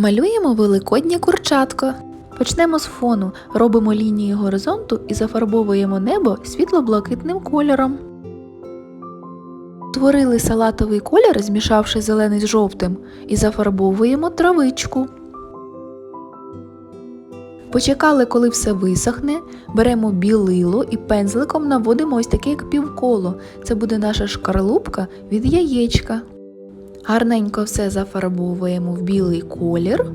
Малюємо великоднє курчатко. Почнемо з фону, робимо лінії горизонту і зафарбовуємо небо світло-блакитним кольором. Творили салатовий колір, змішавши зелений з жовтим, і зафарбовуємо травичку. Почекали, коли все висохне, беремо білило і пензликом наводимо ось таке як півколо. Це буде наша шкарлупка від яєчка. Гарненько все зафарбовуємо в білий колір.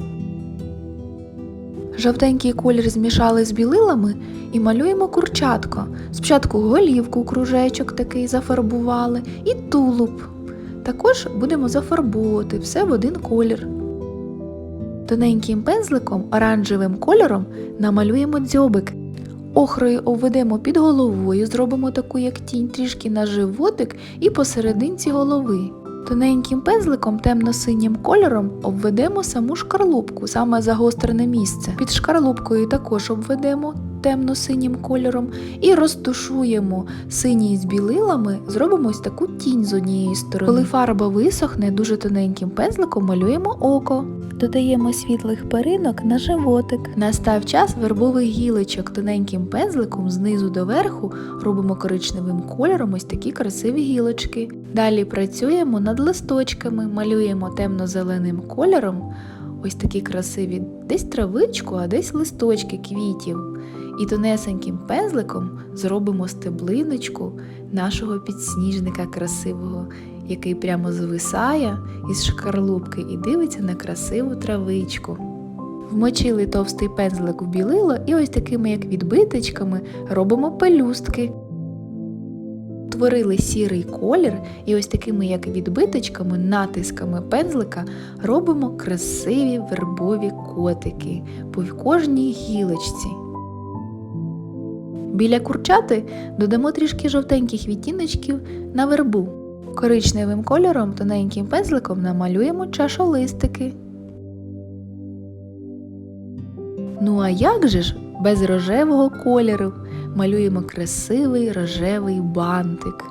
Жовтенький колір змішали з білилами і малюємо курчатко. Спочатку голівку, кружечок такий зафарбували і тулуб. Також будемо зафарбовувати все в один колір. Тоненьким пензликом оранжевим кольором намалюємо дзьобик. Охрою обведемо під головою, зробимо таку як тінь трішки на животик і посерединці голови. Тоненьким пензликом темно-синім кольором обведемо саму шкарлупку, саме загострене місце. Під шкарлупкою також обведемо темно-синім кольором і розтушуємо синій з білилами, зробимо ось таку тінь з однієї сторони. Коли фарба висохне, дуже тоненьким пензликом малюємо око. Додаємо світлих перинок на животик. Настав час вербових гілочок. Тоненьким пензликом знизу до верху робимо коричневим кольором ось такі красиві гілочки. Далі працюємо над листочками, малюємо темно-зеленим кольором. Ось такі красиві десь травичку, а десь листочки квітів. І тонесеньким пензликом зробимо стеблиночку нашого підсніжника красивого, який прямо звисає із шкарлупки і дивиться на красиву травичку. Вмочили товстий пензлик в білило і ось такими як відбиточками робимо пелюстки. Творили сірий колір і ось такими як відбиточками, натисками пензлика робимо красиві вербові котики по кожній гілочці. Біля курчати додамо трішки жовтеньких відтіночків на вербу. Коричневим кольором тоненьким пензликом намалюємо чашолистики. Ну а як же ж без рожевого кольору малюємо красивий рожевий бантик.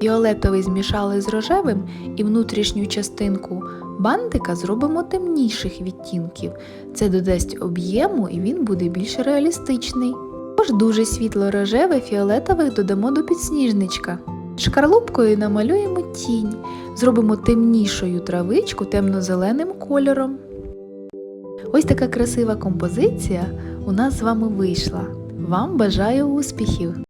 Фіолетовий змішали з рожевим і внутрішню частинку бантика зробимо темніших відтінків. Це додасть об'єму і він буде більш реалістичний. Також дуже світло-рожеве фіолетових додамо до підсніжничка. Шкарлупкою намалюємо тінь, зробимо темнішою травичку темно-зеленим кольором. Ось така красива композиція у нас з вами вийшла. Вам бажаю успіхів!